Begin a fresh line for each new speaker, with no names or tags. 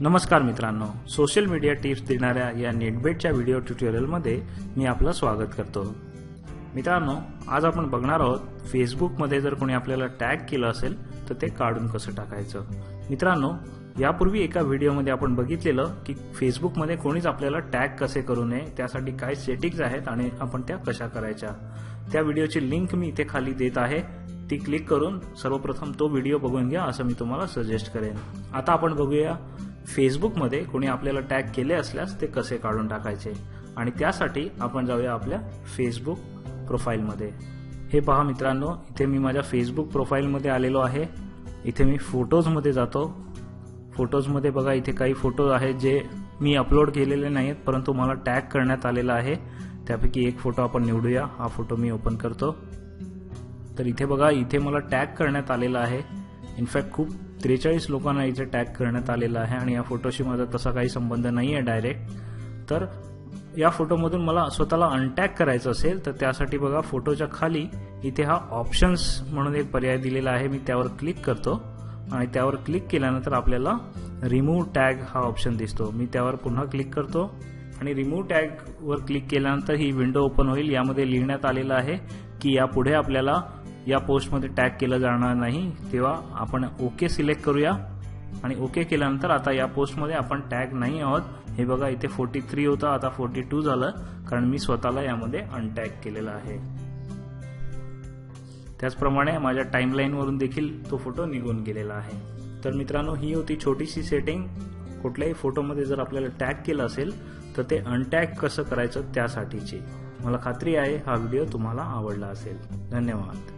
नमस्कार मित्रांनो social media tips देणाऱ्या या नेटबेटच्या व्हिडिओ ट्युटोरियलमध्ये मी आपलं स्वागत करतो. मित्रांनो आज आपण बघणार आहोत फेसबुकमध्ये जर कोणी आपल्याला टॅग केलं असेल तर ते काढून कसं टाकायचं? मित्रांनो यापूर्वी एका व्हिडिओमध्ये आपण बघितलेलं की फेसबुकमध्ये कोणीच आपल्याला टॅग कसे करू नये त्यासाठी काय सेटिंग्ज आहेत आणि आपण त्या कशा करायच्या? त्या व्हिडिओची लिंक मी इथे खाली देत आहे. ती क्लिक करून सर्वप्रथम तो व्हिडिओ बघून घ्या असं मी तुम्हाला सजेस्ट करेन. आता आपण बघूया फेसबुकमध्ये कोणी आपल्याला टॅग केले असल्यास ते कसे काढून टाकायचे? आणि त्यासाठी आपण जाऊया आपल्या फेसबुक प्रोफाईलमध्ये. हे पहा मित्रांनो इथे मी माझ्या फेसबुक प्रोफाईलमध्ये आलेलो आहे. इथे मी फोटोजमध्ये जातो. फोटोजमध्ये बघा इथे काही फोटो आहेत जे मी अपलोड केलेले नाहीत परंतु मला टॅग करण्यात आलेला आहे. त्यापैकी एक फोटो आपण निवडूया. हा फोटो मी ओपन करतो. तर इथे बघा इथे मला टॅग करण्यात आलेला आहे. इनफॅक्ट खूप त्रेचाळीस लोकांना इथे टॅग करण्यात आलेला आहे आणि या फोटोशी माझा तसा काही संबंध नाही आहे डायरेक्ट. तर या फोटोमधून मला स्वतःला अनटॅग करायचं असेल तर त्यासाठी बघा फोटोच्या खाली इथे हा ऑप्शन्स म्हणून एक पर्याय दिलेला आहे. मी त्यावर क्लिक करतो आणि त्यावर क्लिक केल्यानंतर आपल्याला रिमूव्ह टॅग हा ऑप्शन दिसतो. मी त्यावर पुन्हा क्लिक करतो आणि रिमूव्ह टॅगवर क्लिक केल्यानंतर ही विंडो ओपन होईल. यामध्ये लिहिण्यात आलेलं आहे की यापुढे आपल्याला या पोस्टमध्ये टॅग केलं जाणार नाही तेव्हा आपण ओके सिलेक्ट करूया. आणि ओके केल्यानंतर आता या पोस्टमध्ये आपण टॅग नाही आहोत. हे बघा इथे फोर्टी थ्री होतं आता फोर्टी टू झालं कारण मी स्वतःला यामध्ये अनटॅग केलेला आहे. त्याचप्रमाणे माझ्या टाईमलाईनवरून देखील तो फोटो निघून गेलेला आहे. तर मित्रांनो ही होती छोटीशी सेटिंग कुठल्याही फोटोमध्ये जर आपल्याला टॅग केलं असेल तर ते अनटॅग कसं करायचं त्यासाठीची. मला खात्री आहे हा व्हिडिओ तुम्हाला आवडला असेल. धन्यवाद.